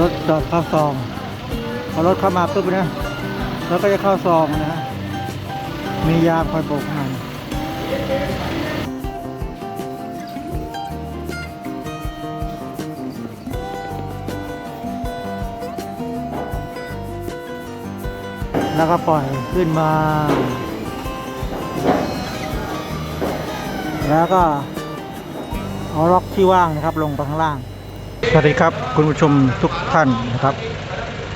รถจอดเข้าซองพอรถเข้ามาปุ๊บนะแล้วก็จะเข้าซองนะฮะมียามคอยโบกให้แล้วก็ปล่อยขึ้นมา แล้วก็เอาล็อกที่ว่างนะครับลงไปข้างล่าง สวัสดีครับคุณผู้ชมทุกท่านนะครับ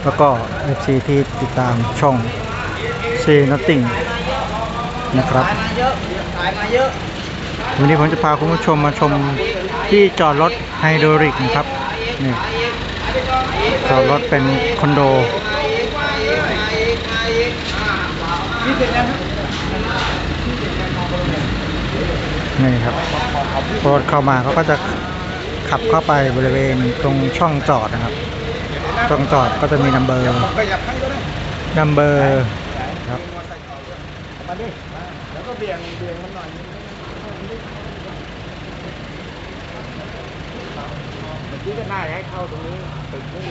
แล้วก็ FC ที่ติดตามช่อง c Nothing นะครับวันนี้ผมจะพาคุณผู้ชมมาชมที่จอดรถไฮโดรลิกนะครับนี่จอดรถเป็นคอนโด นี่ครับพอรถเข้ามาเขาก็จะ ขับเข้าไปบริเวณตรงช่องจอดนะครับช่องจอดก็จะมีนัมเบอร์นัมเบอร์ครับมาดิแล้วก็เบี่ยงเบี่ยงมันหน่อยเมื่อกี้ก็น่าให้เข้าตรงนี้ตึกนี่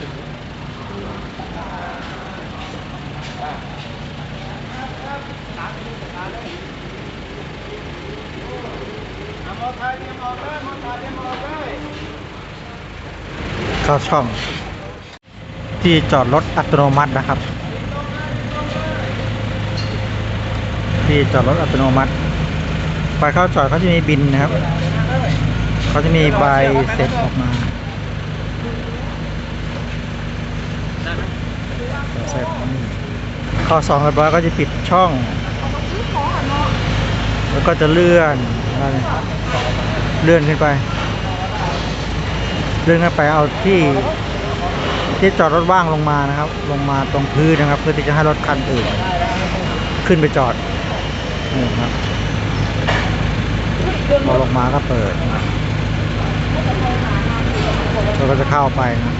มอไซค์เนี่ยมอเลยมอไซค์เนี่ยมอเลย เข้าช่อง ที่จอดรถอัตโนมัตินะครับ ที่จอดรถอัตโนมัติไปเข้าจอดเขาจะมีบินนะครับเขาจะมีใบเสร็จออกมาเสร็จข้าสองเรียบร้อยก็จะปิดช่อง แล้วก็จะเลื่อน เลื่อนขึ้นไป เลื่อนขึ้นไปเอาที่ที่จอดรถว่างลงมานะครับ ลงมาตรงพื้นนะครับ เพื่อที่จะให้รถคันอื่น ขึ้นไปจอดนี่ครับพอลงมาก็เปิดเราก็จะเข้าไปนะ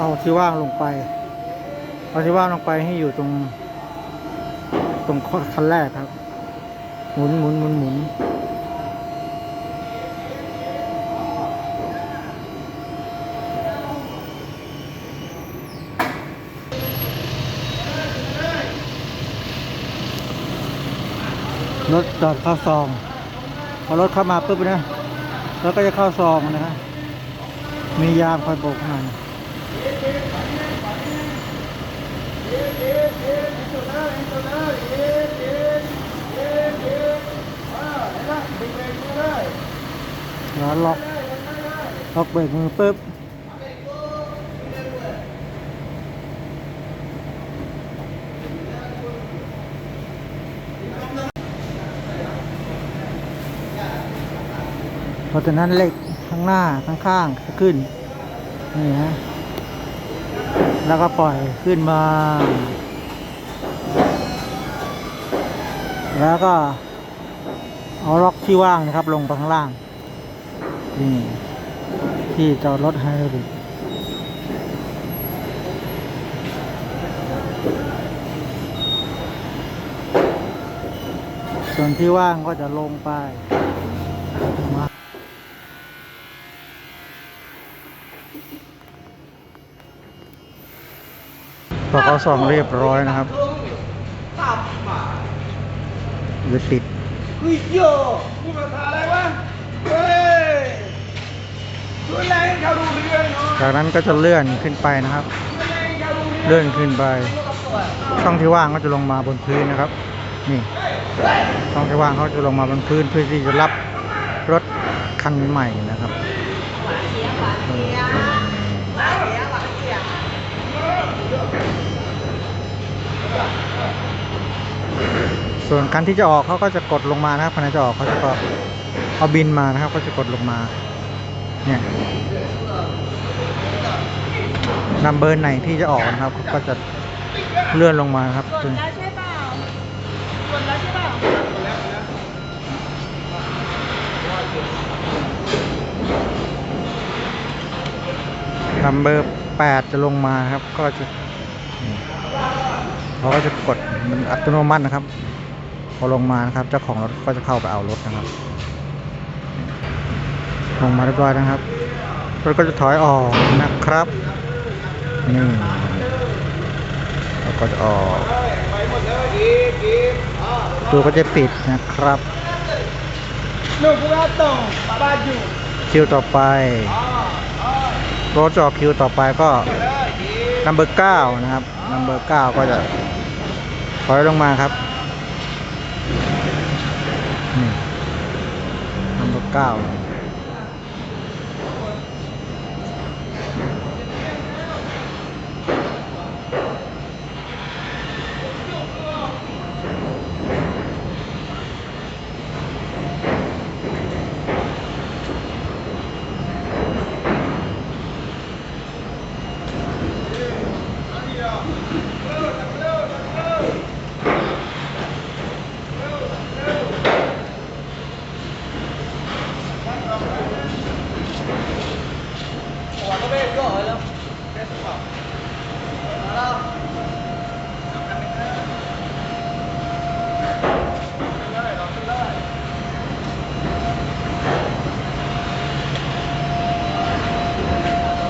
เอาที่ว่างลงไป เอาที่ว่างลงไปให้อยู่ตรง ตรงคันแรกครับ หมุนหมุนหมุนหมุนรถจอดเข้าซอง พอรถเข้ามาปุ๊บนะ แล้วก็จะเข้าซองนะฮะมียามคอยโบกให้ ล็อกล็อกเบรกมือปุ๊บเพราะฉะนั้นเหล็กข้างหน้าข้างๆจะขึ้นนี่ฮะแล้วก็ปล่อยขึ้นมา แล้วก็เอาล็อกที่ว่างนะครับ ลงไปข้างล่าง นี่ ที่จอดรถไฮดรอลิกส่วนที่ว่างก็จะลงไปมาพอเขาส่องเรียบร้อยนะครับหรือติดเฮ้ยโยพูดภาษาอะไรวะ จากนั้นก็จะเลื่อนขึ้นไปนะครับเขาดูเรื่องเลื่อนขึ้นไป ช่องที่ว่างก็จะลงมาบนพื้นนะครับ นี่ ช่องที่ว่างเขาจะลงมาบนพื้นเพื่อที่จะรับรถคันใหม่นะครับส่วนคันที่จะออกเขาก็จะกดลงมานะครับคันที่จะออกเขาจะก็เอาบินมานะครับ ก็จะกดลงมา เนี่ยนัมเบอร์ไหนที่จะออกนะครับ ก็จะเลื่อนลงมาครับหล่นแล้วใช่เปล่าหล่นแล้วใช่เปล่านัมเบอร์แปดจะลงมาครับ ก็จะเขาก็จะกดมันอัตโนมัตินะครับ พอลงมานะครับ เจ้าของรถก็จะเข้าไปเอารถนะครับ ลงมาเรียบร้อยนะครับรถก็จะถอยออกนะครับนี่แล้วก็จะออกตัวก็จะปิดนะครับคิวต่อไปอ่าอ่ารถจอคิวต่อไปก็เลยอีกนัมเบอร์เก้านะครับนัมเบอร์เก้าก็จะถอยลงมาครับนี่นัมเบอร์เก้า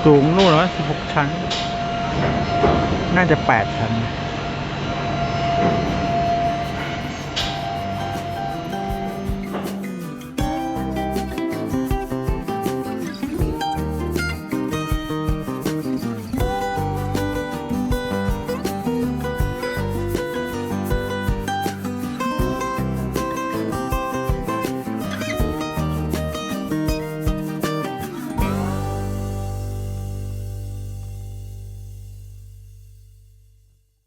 สูงนู่นเหรอ16 ชั้น น่าจะ 8 ชั้น